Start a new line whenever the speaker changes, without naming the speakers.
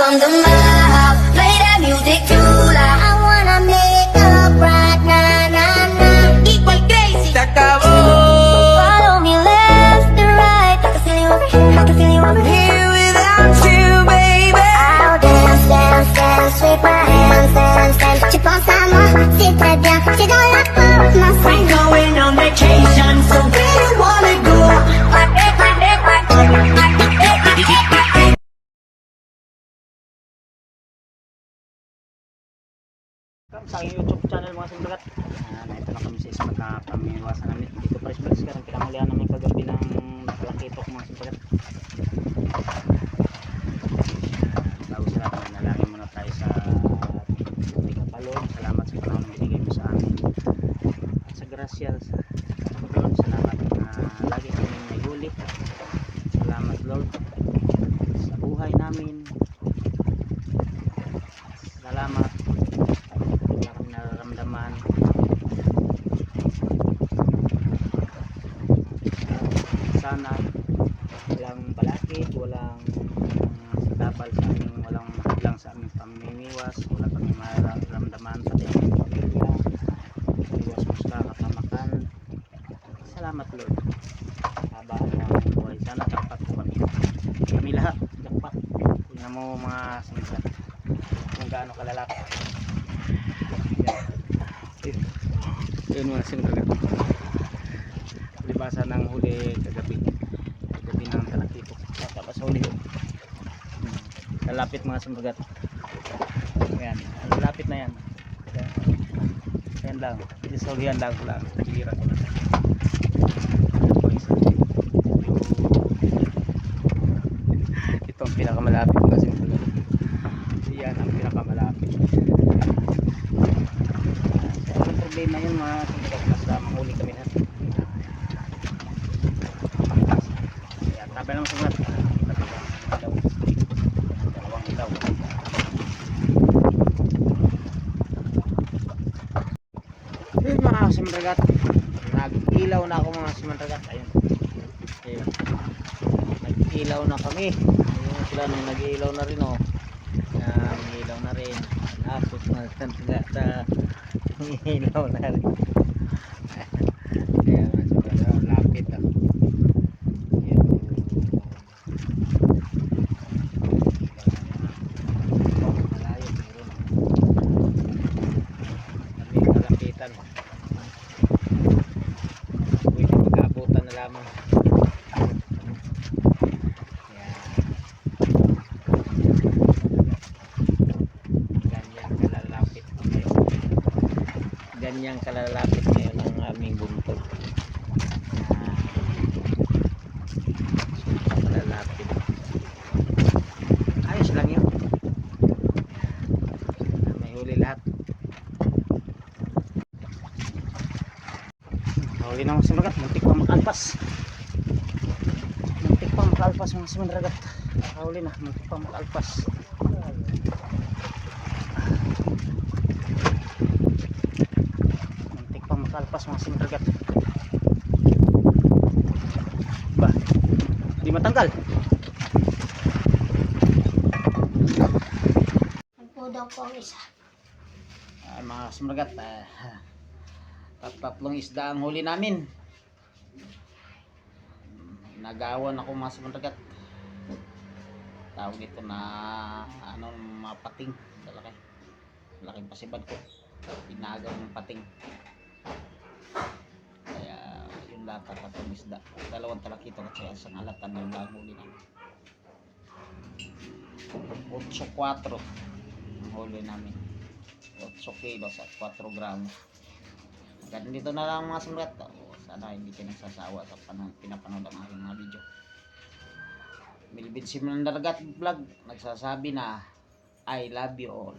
to my house, play that music too loud. I wanna make up right now, now, now. Igual crazy.
Se acabó.
Sa aking YouTube channel mga simbagat. Uh, naito na kami sa isang pagkapamiwasan namin. Dito pa rin sa ang pinangulihan namin kagabi ng palakitok mga simbagat. Bago sa lahat, manalangin muna tayo sa may kapalong. Salamat sa panahon na binigay mo sa amin. At sa grasya sa Lord, salamat na lagi kami may huli. Salamat Lord sa buhay namin. Salamat wala kami nararamdaman sana. Walang balakid walang sabal sa aming walang lang sa aming pamimiwas wala kami mararamdaman pati ang aming pamilya. Iwas mo sa kapamakan. Salamat Lord. Haba ang buhay. Sana dapat po kami. Kami lahat dapat tingnan mo mga sinigla kung gaano kalalaki. Yun mga sinagat libasa ng huli kagabi. Kagabi ng talakito tapos huli yun Hmm. lalapit mga sinagat ayan lalapit na yan. Ayan. lang. Isaulihan lang. Ko lang giliran ko lang. Ito, ang pinakamalapit mga sinagat yan ang pinakamalapit. Ang problema yun mga sinagat basta mahuli kami na Ayan, tabay lang sulat dalawang ilaw yun mga simandragat nag-ilaw na ako mga simandragat ayun. Ayun. Nag-ilaw na kami. Ayun sila nung nag-ilaw na rin oh. Yan, ilaw na rin. Asos na sandata ilaw na rin ayan mga simandragat lapit ah Ayun. Oh, malayo, meron. Kami kalapitan. Pwede magkaabutan na lamang. Yan. Ganyan kalalapit ngayon. Ganyan kalalapit ngayon ang aming buntog. Super kalalapit. Ayos lang yun. May huli lahat. Huli na mga simragat. Muntik pa makalpas. Muntik pa makalpas mga simragat. Huli na. Muntik pa makalpas. Makalpas mga simragat. Ba? Di matanggal.
Nagpudong po ang isa.
Ah, mga ah, tat tatlong isda ang huli namin nagawan ako mga sumragat tawag dito na ano mapating malaki malaking pasibad ko pinagaw ng pating at tatlong isda dalawang talakito at saka isang alatan lang huli namin 8-4 ang huli namin 8 kilos at 4 gramos. Hanggang dito na lang mga sumrat. O, sana hindi kayo nagsasawa sa pinapanood ang aking mga video. Milbid Simandagat Vlog nagsasabi na I love you all.